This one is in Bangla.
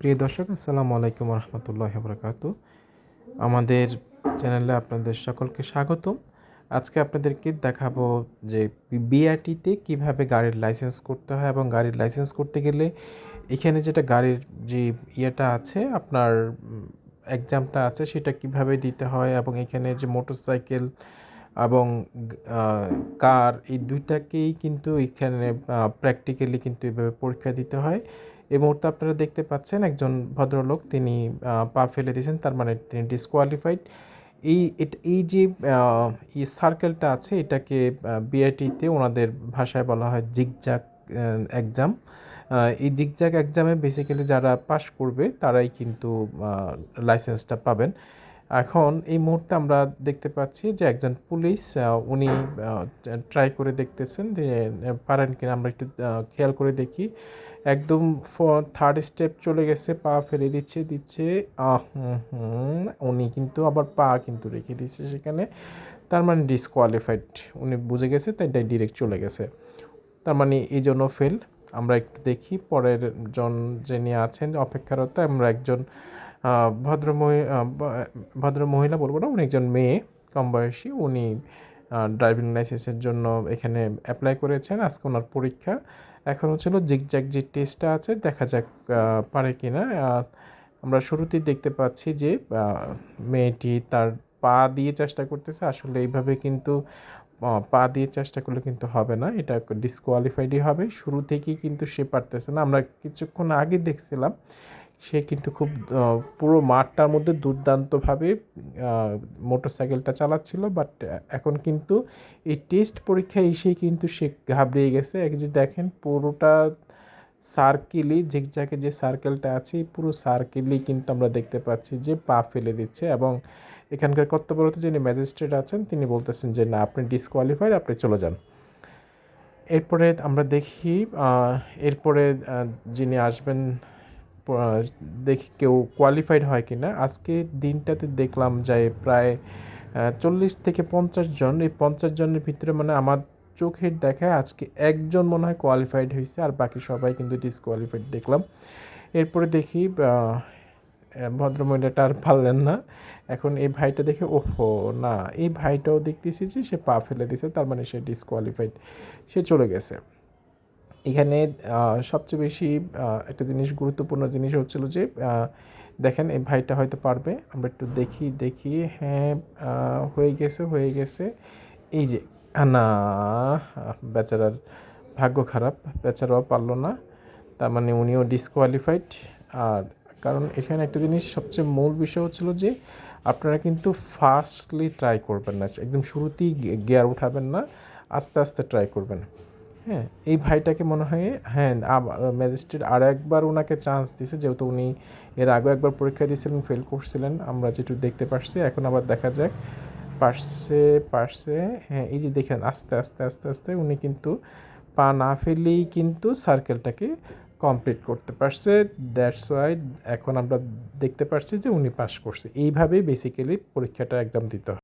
প্রিয় দর্শক, আসসালামু আলাইকুম রহমতুল্লাহ বরকাত আমাদের চ্যানেলে আপনাদের সকলকে স্বাগতম। আজকে আপনাদেরকে দেখাবো যে বিআরটিতে কীভাবে গাড়ির লাইসেন্স করতে হয় এবং গাড়ির লাইসেন্স করতে গেলে এখানে যেটা গাড়ির যে ইয়েটা আছে, আপনার এক্সামটা আছে, সেটা কীভাবে দিতে হয় এবং এখানে যে মোটরসাইকেল এবং কার এই দুইটাকেই কিন্তু এখানে প্র্যাকটিক্যালি কিন্তু এভাবে পরীক্ষা দিতে হয়। এই মুহূর্তে আপনারা দেখতে পাচ্ছেন একজন ভদ্রলোক, তিনি পা ফেলে দিয়েছেন, তার মানে তিনি ডিসকোয়ালিফাইড এই এই যে এই সার্কেলটা আছে, এটাকে বিআইটিতে ওনাদের ভাষায় বলা হয় জিগজাক এক্সাম এই জিগজাক এক্সামে বেসিক্যালি যারা পাশ করবে, তারাই কিন্তু লাইসেন্সটা পাবেন। এখন এই মুহূর্তে আমরা দেখতে পাচ্ছি যে একজন পুলিশ উনি ট্রাই করে দেখতেছেন যে পারেন কিনা। আমরা একটু খেয়াল করে দেখি। একদম থার্ড স্টেপ চলে গেছে, পা ফেলে দিচ্ছে দিচ্ছে উনি কিন্তু আবার পা কিন্তু রেখে দিচ্ছে সেখানে। তার মানে ডিসকোয়ালিফাইড উনি বুঝে গেছে, তাই ডিরেক্ট চলে গেছে। তার মানে এই জন্য ফেল আমরা একটু দেখি, পরের জন যিনি আছেন, অপেক্ষারত, আমরা একজন ভদ্র ভদ্র মহিলা বলব না, উনি একজন মেয়ে, কম বয়সী, উনি ড্রাইভিং লাইসেন্সের জন্য এখানে অ্যাপ্লাই করেছেন, আজকে ওনার পরীক্ষা। এখন হচ্ছিল জিগজ্যাগ যে টেস্টটা আছে, দেখা যাক পারে কি না আমরা শুরুতেই দেখতে পাচ্ছি যে মেয়েটি তার পা দিয়ে চেষ্টা করতেছে, আসলে এইভাবে কিন্তু পা দিয়ে চেষ্টা করলে কিন্তু হবে না, এটা ডিসকোয়ালিফাইডই হবে। শুরু থেকেই কিন্তু সে পারতেছে না। আমরা কিছুক্ষণ আগে দেখছিলাম সে কিন্তু খুব পুরো মাঠটার মধ্যে দুর্দান্তভাবে মোটরসাইকেলটা চালাচ্ছিল, বাট এখন কিন্তু এই টেস্ট পরীক্ষায় এসেই কিন্তু সে ঘাবড়িয়ে গেছে। এক যে দেখেন, পুরোটা সার্কেলই, ঝিকঝাকে যে সার্কেলটা আছে পুরো সার্কেলই কিন্তু আমরা দেখতে পাচ্ছি যে পা ফেলে দিচ্ছে এবং এখানকার কর্তব্যরত যিনি ম্যাজিস্ট্রেট আছেন, তিনি বলতেছেন যে, না, আপনি ডিসকোয়ালিফাইড আপনি চলে যান। এরপরে আমরা দেখি এরপরে যিনি আসবেন দেখি কেউ কোয়ালিফাইড হয় কি না আজকে দিনটাতে দেখলাম যে প্রায় চল্লিশ থেকে পঞ্চাশ জন। এই পঞ্চাশ জনের ভিতরে মানে আমার চোখের দেখায় আজকে একজন মনে হয় কোয়ালিফাইড হয়েছে আর বাকি সবাই কিন্তু ডিসকোয়ালিফাইড দেখলাম। এরপরে দেখি ভদ্রমহিলাটা আর পারলেন না। এখন এই ভাইটা দেখে, ওহো, না, এই ভাইটাও দেখতেছি যে সে পা ফেলে দিছে তার মানে সে ডিসকোয়ালিফাইড সে চলে গেছে। এখানে সবচেয়ে বেশি একটা জিনিস গুরুত্বপূর্ণ জিনিস হচ্ছিল যে দেখেন এই ভাইটা হয়তো পারবে। আমরা একটু দেখি দেখি হ্যাঁ হয়ে গেছে হয়ে গেছে। এই যে না বেচারার ভাগ্য খারাপ, বেচারাও পারল না। তার মানে উনিও ডিসকোয়ালিফাইড আর কারণ এখানে একটা জিনিস সবচেয়ে মূল বিষয় হচ্ছিল যে, আপনারা কিন্তু ফাস্টলি ট্রাই করবেন না। একদম শুরুতেই গিয়ার উঠাবেন না, আস্তে আস্তে ট্রাই করবেন। হ্যাঁ এই ভাইটাকে মনে হয় হ্যাঁ ম্যাজিস্ট্রেট আর একবার ওনাকে চান্স দিছে, যেহেতু উনি এর আগে একবার পরীক্ষা দিয়েছিলেন ফেল করছিলেন। আমরা যেটু দেখতে পারছি, এখন আবার দেখা যাক। পারছে পারছে হ্যাঁ এই যে দেখেন, আস্তে আস্তে আস্তে আস্তে উনি কিন্তু পা না ফেলেই কিন্তু সার্কেলটাকে কমপ্লিট করতে পারছে। দ্যাটস ওয়াই এখন আমরা দেখতে পারছি যে উনি পাস করছে। এইভাবেই বেসিক্যালি পরীক্ষাটা এক্সাম দিতে হয়।